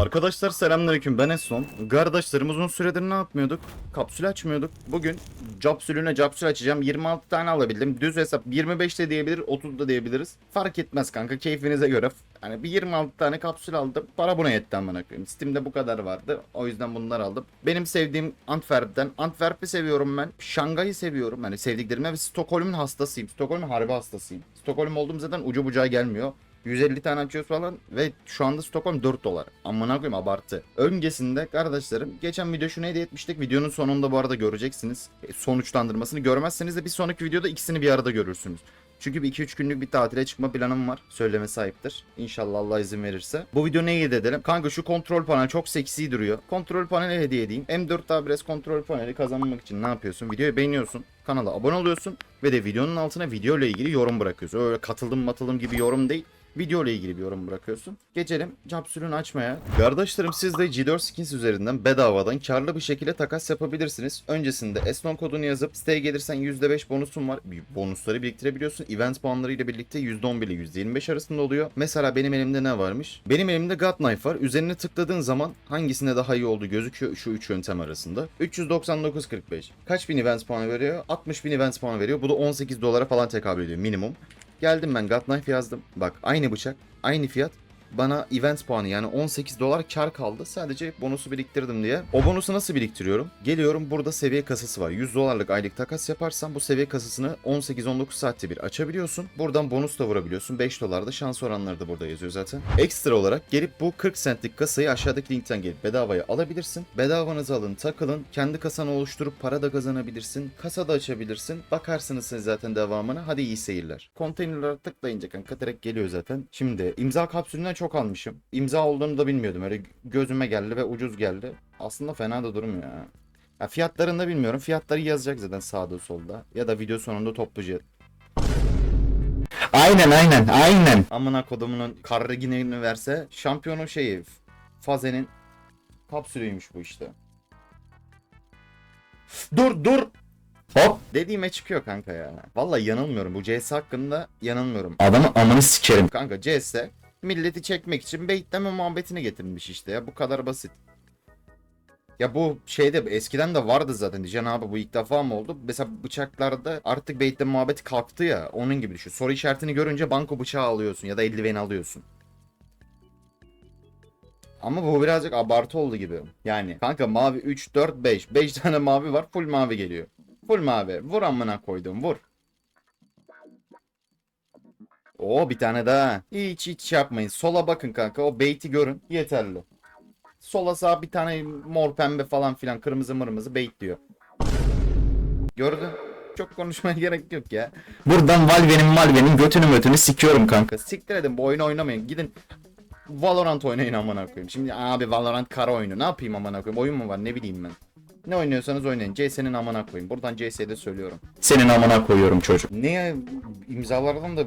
Arkadaşlar selamünaleyküm ben Eson. Kardeşlerim uzun süredir ne yapmıyorduk? Kapsül açmıyorduk. Bugün capsülüne capsül açacağım. 26 tane alabildim. Düz hesap 25 de diyebilir 30 da diyebiliriz. Fark etmez kanka keyfinize göre. Hani bir 26 tane kapsül aldım. Para buna yetti amına koyayım. Steam'de bu kadar vardı. O yüzden bunları aldım. Benim sevdiğim Antwerp'ten. Antwerp'i seviyorum ben. Şangay'ı seviyorum. Hani sevdiklerime ve Stockholm'un hastasıyım. Stockholm'un harbi hastasıyım. Stockholm olduğum zaten ucu bucağı gelmiyor. 150 tane açıyoruz falan ve şu anda Stockholm 4 dolar. Amına koyayım abartı. Öncesinde kardeşlerim geçen video şunu hediye etmiştik. Videonun sonunda bu arada göreceksiniz. E, Sonuçlandırmasını görmezseniz de bir sonraki videoda ikisini bir arada görürsünüz. Çünkü bir 2-3 günlük bir tatile çıkma planım var. Söyleme sahiptir. İnşallah Allah izin verirse. Bu video neyi hediye edelim? Kanka şu kontrol panel çok seksi duruyor. Kontrol paneli hediye edeyim. M4 Tabres kontrol paneli kazanmak için ne yapıyorsun? Videoyu beğeniyorsun. Kanala abone oluyorsun. Ve de videonun altına video ile ilgili yorum bırakıyorsun. Öyle katıldım matıldım gibi yorum değil video ile ilgili bir yorum bırakıyorsun. Geçelim capsülünü açmaya. Kardeşlerim siz de G4 Skins üzerinden bedavadan karlı bir şekilde takas yapabilirsiniz. Öncesinde Esnon kodunu yazıp siteye gelirsen %5 bonusun var. Bonusları biriktirebiliyorsun. Event puanları ile birlikte %11 ile %25 arasında oluyor. Mesela benim elimde ne varmış? Benim elimde God Knife var. Üzerine tıkladığın zaman hangisine daha iyi olduğu gözüküyor şu üç yöntem arasında. 399.45. Kaç bin event puanı veriyor? 60 bin event puanı veriyor. Bu da 18 dolara falan tekabül ediyor minimum. Geldim ben God Knife yazdım. Bak aynı bıçak, aynı fiyat. Bana event puanı yani 18 dolar kar kaldı. Sadece bonusu biriktirdim diye. O bonusu nasıl biriktiriyorum? Geliyorum burada seviye kasası var. 100 dolarlık aylık takas yaparsan bu seviye kasasını 18-19 saatte bir açabiliyorsun. Buradan bonus da vurabiliyorsun. 5 dolar da şans oranları da burada yazıyor zaten. Ekstra olarak gelip bu 40 centlik kasayı aşağıdaki linkten gelip bedavaya alabilirsin. Bedavanızı alın takılın. Kendi kasanı oluşturup para da kazanabilirsin. Kasa da açabilirsin. Bakarsınız siz zaten devamına. Hadi iyi seyirler. Konteynerlara tıklayınca kanka direkt geliyor zaten. Şimdi imza kapsülünden çok almışım. İmza olduğunu da bilmiyordum. Öyle gözüme geldi ve ucuz geldi. Aslında fena da durmuyor ya. ya fiyatlarını da bilmiyorum. Fiyatları yazacak zaten sağda solda. Ya da video sonunda topluca Aynen aynen aynen. amına kodumunun karreginini verse şampiyonun şeyi Faze'nin kapsülüymüş bu işte. Dur dur. Hop. Dediğime çıkıyor kanka ya. Vallahi yanılmıyorum. Bu CS hakkında yanılmıyorum. Adamı amını sikerim. Kanka CS milleti çekmek için baitleme muhabbetini getirmiş işte ya. Bu kadar basit. Ya bu şeyde eskiden de vardı zaten diyeceksin abi bu ilk defa mı oldu? Mesela bıçaklarda artık baitleme muhabbeti kalktı ya. Onun gibi düşün. Soru işaretini görünce banko bıçağı alıyorsun ya da eldiveni alıyorsun. Ama bu birazcık abartı oldu gibi. Yani kanka mavi 3, 4, 5. 5 tane mavi var full mavi geliyor. Full mavi. Vur amına koydum vur. Oo bir tane daha. Hiç hiç yapmayın. Sola bakın kanka. O bait'i görün. Yeterli. Sola sağ bir tane mor pembe falan filan kırmızı mırmızı bait diyor. Gördün? Çok konuşmaya gerek yok ya. Buradan Valve'nin Malve'nin götünü mötünü sikiyorum kanka. Siktir edin bu oyunu oynamayın. Gidin Valorant oynayın amına koyayım. Şimdi abi Valorant kara oyunu. Ne yapayım amına koyayım? Oyun mu var? Ne bileyim ben. Ne oynuyorsanız oynayın. CS'nin amına koyayım. Buradan CS'ye de söylüyorum. Senin amına koyuyorum çocuk. Ne imzalardan da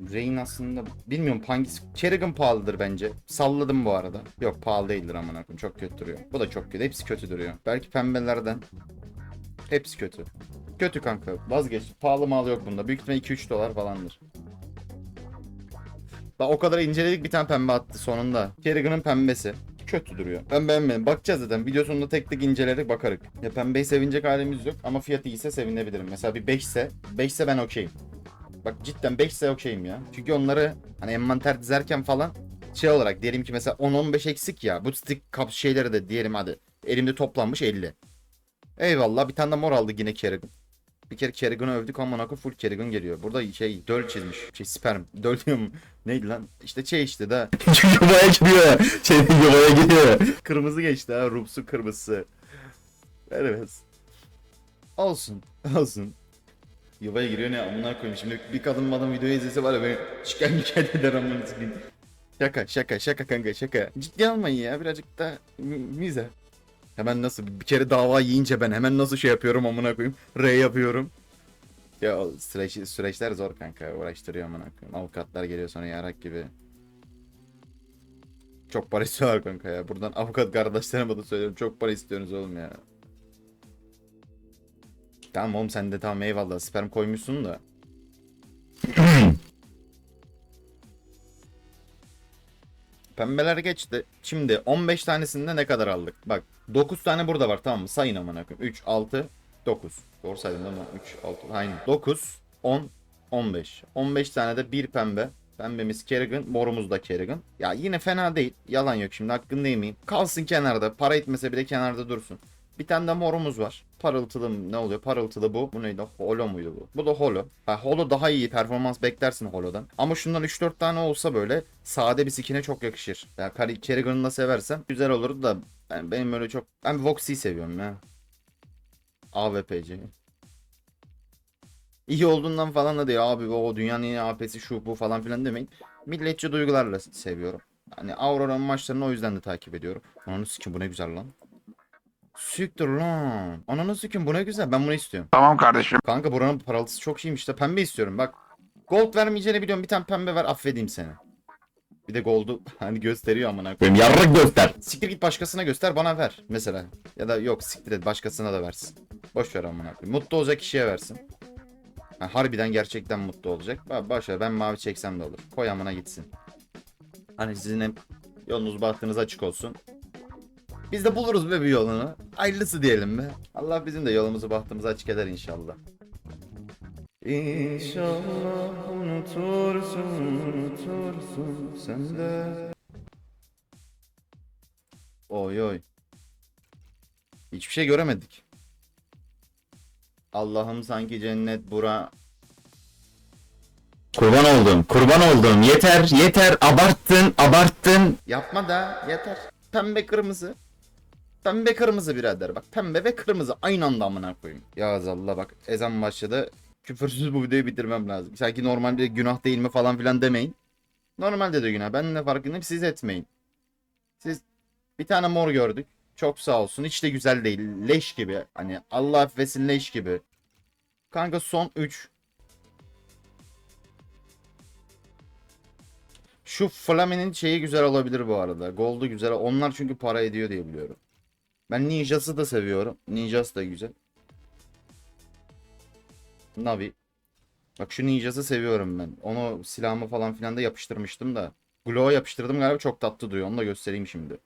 Rain aslında bilmiyorum hangisi Kerrigan pahalıdır bence. Salladım bu arada. Yok pahalı değildir amına koyayım. Çok kötü duruyor. Bu da çok kötü. Hepsi kötü duruyor. Belki pembelerden. Hepsi kötü. Kötü kanka. Vazgeç. Pahalı mal yok bunda. Büyük ihtimalle 2-3 dolar falandır. Bak o kadar inceledik bir tane pembe attı sonunda. Kerrigan'ın pembesi. Kötü duruyor. Ben beğenmedim. Bakacağız zaten. Video sonunda tek tek incelerek bakarız. Ya pembeyi sevinecek halimiz yok ama fiyatı iyiyse sevinebilirim. Mesela bir 5 ise 5 ise ben okeyim. Bak cidden 5 ise okeyim ya. Çünkü onları hani envanter dizerken falan şey olarak diyelim ki mesela 10-15 eksik ya. Bu stick kap şeyleri de diyelim hadi. Elimde toplanmış 50. Eyvallah bir tane de mor aldı yine Kerrigan. Bir kere Kerrigan'ı övdük ama Nako full Kerrigan geliyor. Burada şey döl çizmiş. Şey sperm. Döl diyorum. Neydi lan? İşte şey işte da. yuvaya giriyor. Şey yuvaya giriyor. Kırmızı geçti ha. Rupsu kırmızısı. Evet. Olsun. Olsun. Yuvaya giriyor ne amına koyayım. Şimdi bir kadın adam videoyu izlese var ya beni şikayet eder amına sikeyim. Şaka şaka şaka kanka şaka. Ciddi almayın ya birazcık da mi- mize. Hemen nasıl bir kere dava yiyince ben hemen nasıl şey yapıyorum amına koyayım. R yapıyorum. Ya süreç, süreçler zor kanka uğraştırıyor amına koyayım. Avukatlar geliyor sonra yarak gibi. Çok para istiyorlar kanka ya. Buradan avukat kardeşlerime de söylüyorum. Çok para istiyorsunuz oğlum ya. Tamam oğlum sen de tamam eyvallah. Sperm koymuşsun da. Pembeler geçti. Şimdi 15 tanesinde ne kadar aldık? Bak 9 tane burada var tamam mı? Sayın amına koyayım. 3, 6, 9. Doğru saydım değil mi? 3, 6. Aynen. 9, 10, 15. 15 tane de bir pembe. Pembemiz Kerrigan, morumuz da Kerrigan. Ya yine fena değil. Yalan yok şimdi hakkını yemeyeyim. Kalsın kenarda. Para etmese bile kenarda dursun. Bir tane de morumuz var. Parıltılı ne oluyor? Parıltılı bu. Bu neydi? Holo muydu bu? Bu da holo. Ha, holo daha iyi performans beklersin holodan. Ama şundan 3-4 tane olsa böyle sade bir skine çok yakışır. Ya yani Kerrigan'ı da seversem güzel olurdu da ben, benim öyle çok... Ben Voxy'yi seviyorum ya. AWP'ci. İyi olduğundan falan da değil abi o dünyanın en iyi AP'si şu bu falan filan demeyin. Milletçi duygularla seviyorum. Hani Aurora'nın maçlarını o yüzden de takip ediyorum. Ananı sikim bu ne güzel lan. Siktir lan. Ananı sikim bu ne güzel ben bunu istiyorum. Tamam kardeşim. Kanka buranın paraltısı çok iyiymiş de pembe istiyorum bak. Gold vermeyeceğini biliyorum bir tane pembe ver affedeyim seni. Bir de gold'u hani gösteriyor amına koyayım. Yarrak göster. Siktir git başkasına göster bana ver mesela. Ya da yok siktir et başkasına da versin. Boş ver amına koyayım. Mutlu olacak kişiye versin. Ha, harbiden gerçekten mutlu olacak. Ba- Boş ver ben mavi çeksem de olur. Koy amına gitsin. Hani sizin hep yolunuz bahtınız açık olsun. Biz de buluruz be bir yolunu. Hayırlısı diyelim be. Allah bizim de yolumuzu bahtımızı açık eder inşallah. İnşallah unutursun, unutursun sen de. Oy oy. Hiçbir şey göremedik. Allah'ım sanki cennet bura. Kurban oldum. Kurban oldum. Yeter yeter. Abarttın abarttın. Yapma da yeter. Pembe kırmızı. Pembe kırmızı birader bak. Pembe ve kırmızı aynı anda amına koyayım. Ya Allah bak ezan başladı. Küfürsüz bu videoyu bitirmem lazım. Sanki normalde günah değil mi falan filan demeyin. Normalde de günah. Ben de farkındayım siz etmeyin. Siz bir tane mor gördük. Çok sağ olsun. Hiç de güzel değil. Leş gibi. Hani Allah affetsin leş gibi. Kanka son 3. Şu Flame'nin şeyi güzel olabilir bu arada. Gold'u güzel. Onlar çünkü para ediyor diye biliyorum. Ben Ninja'sı da seviyorum. Ninja'sı da güzel. Navi. Bak şu Ninja'sı seviyorum ben. Onu silahımı falan filan da yapıştırmıştım da. Glow'a yapıştırdım galiba çok tatlı duyuyor. Onu da göstereyim şimdi.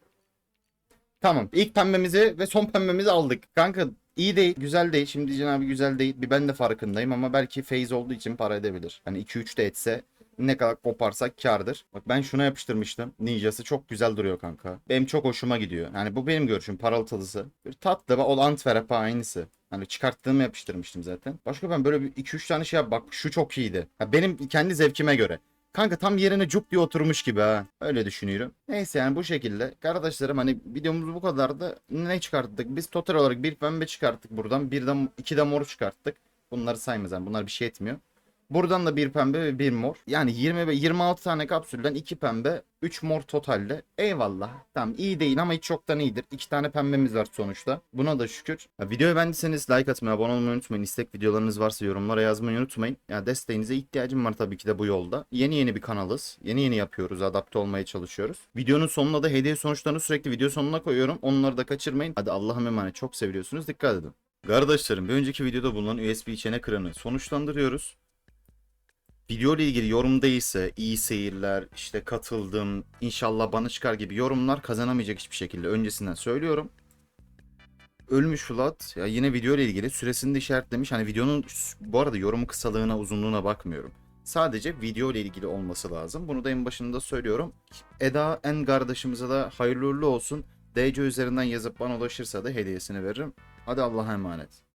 Tamam. İlk pembemizi ve son pembemizi aldık. Kanka iyi değil, güzel değil. Şimdi diyeceksin abi güzel değil. Bir ben de farkındayım ama belki phase olduğu için para edebilir. Hani 2-3 de etse ne kadar koparsak kardır. Bak ben şuna yapıştırmıştım. Ninja'sı çok güzel duruyor kanka. Benim çok hoşuma gidiyor. Yani bu benim görüşüm paraltılısı. Bir tatlı o Antwerp'a aynısı. Hani çıkarttığımı yapıştırmıştım zaten. Başka ben böyle bir 2-3 tane şey yap. Bak şu çok iyiydi. Ha, benim kendi zevkime göre. Kanka tam yerine cuk diye oturmuş gibi ha. Öyle düşünüyorum. Neyse yani bu şekilde. Kardeşlerim hani videomuz bu kadardı. Ne çıkarttık? Biz total olarak bir pembe çıkarttık buradan. Bir de iki de mor çıkarttık. Bunları saymayız yani. Bunlar bir şey etmiyor. Buradan da bir pembe ve bir mor. Yani 20 ve 26 tane kapsülden 2 pembe, 3 mor totalde. Eyvallah. Tamam iyi değil ama hiç çoktan iyidir. 2 tane pembemiz var sonuçta. Buna da şükür. Ya, videoyu beğendiyseniz like atmayı, abone olmayı unutmayın. İstek videolarınız varsa yorumlara yazmayı unutmayın. Ya desteğinize ihtiyacım var tabii ki de bu yolda. Yeni yeni bir kanalız. Yeni yeni yapıyoruz. Adapte olmaya çalışıyoruz. Videonun sonuna da hediye sonuçlarını sürekli video sonuna koyuyorum. Onları da kaçırmayın. Hadi Allah'a emanet. Çok seviyorsunuz. Dikkat edin. Kardeşlerim bir önceki videoda bulunan USB çene kırığını sonuçlandırıyoruz. Video ile ilgili yorum değilse iyi seyirler, işte katıldım, inşallah bana çıkar gibi yorumlar kazanamayacak hiçbir şekilde öncesinden söylüyorum. Ölmüş Vlad ya yine video ile ilgili süresini de işaretlemiş. Hani videonun bu arada yorumu kısalığına uzunluğuna bakmıyorum. Sadece video ile ilgili olması lazım. Bunu da en başında söylüyorum. Eda en kardeşimize de hayırlı uğurlu olsun. DC üzerinden yazıp bana ulaşırsa da hediyesini veririm. Hadi Allah'a emanet.